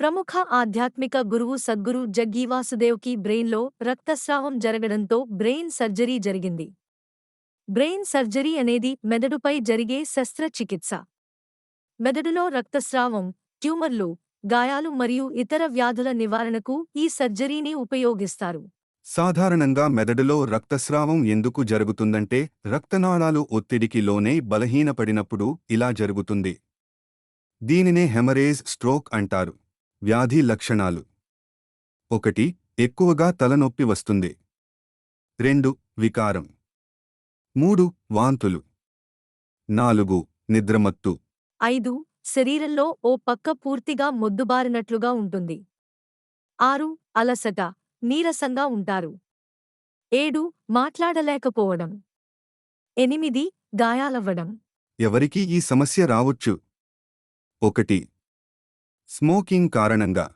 ప్రముఖ ఆధ్యాత్మిక గురువు సద్గురు జగ్గివాసుదేవ్కి బ్రెయిన్లో రక్తస్రావం జరగడంతో బ్రెయిన్ సర్జరీ జరిగింది. బ్రెయిన్ సర్జరీ అనేది మెదడుపై జరిగే శస్త్రచికిత్స. మెదడులో రక్తస్రావం ట్యూమర్లు గాయాలు మరియు ఇతర వ్యాధుల నివారణకు ఈ సర్జరీని ఉపయోగిస్తారు. సాధారణంగా మెదడులో రక్తస్రావం ఎందుకు జరుగుతుందంటే రక్తనాళాలు ఒత్తిడికి లోనే బలహీనపడినప్పుడు ఇలా జరుగుతుంది. దీనినే హెమరేజ్ స్ట్రోక్ అంటారు. వ్యాధి లక్షణాలు. ఒకటి ఎక్కువగా తలనొప్పి వస్తుంది. రెండు వికారం. మూడు వాంతులు. నాలుగు నిద్రమత్తు. ఐదు శరీరంలో ఓ పక్క పూర్తిగా మొద్దుబారినట్లుగా ఉంటుంది. ఆరు అలసట నీరసంగా ఉంటారు. ఏడు మాట్లాడలేకపోవడం. ఎనిమిది గాయాలవ్వడం. ఎవరికి ఈ సమస్య రావచ్చు. ఒకటి స్మోకింగ్ కారణంగా.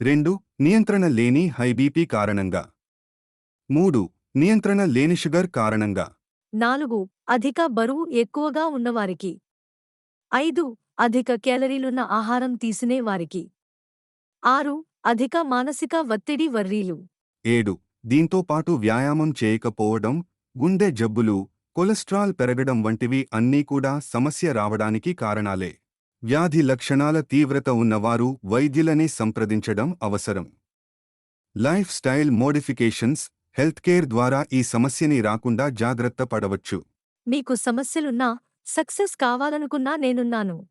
రెండు నియంత్రణ లేని హైబీపీ కారణంగా. మూడు నియంత్రణ లేని షుగర్ కారణంగా. నాలుగు అధిక బరువు ఎక్కువగా ఉన్నవారికి. ఐదు అధిక క్యాలరీలున్న ఆహారం తీసినే వారికి ఆరు అధిక మానసిక ఒత్తిడి వర్రీలు. ఏడు దీంతో పాటు వ్యాయామం చేయకపోవడం గుండె జబ్బులు కొలెస్ట్రాల్ పెరగడం వంటివి అన్నీ కూడా సమస్య రావడానికి కారణాలే. వ్యాధి లక్షణాల తీవ్రత ఉన్నవారు వైద్యులనే సంప్రదించడం అవసరం. Life style modifications health care ద్వారా ఈ సమస్యని రాకుండా జాగ్రత్త పడవచ్చు. మీకు సమస్యలున్నా సక్సెస్ కావాలనుకున్నా నేనున్నాను.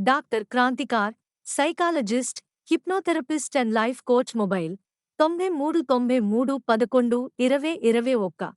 Doctor Kranthikar psychologist hypnotherapist and life coach mobile తొంభై మూడు తొంభై మూడు పదకొండు ఇరవై ఇరవై ఒక్క.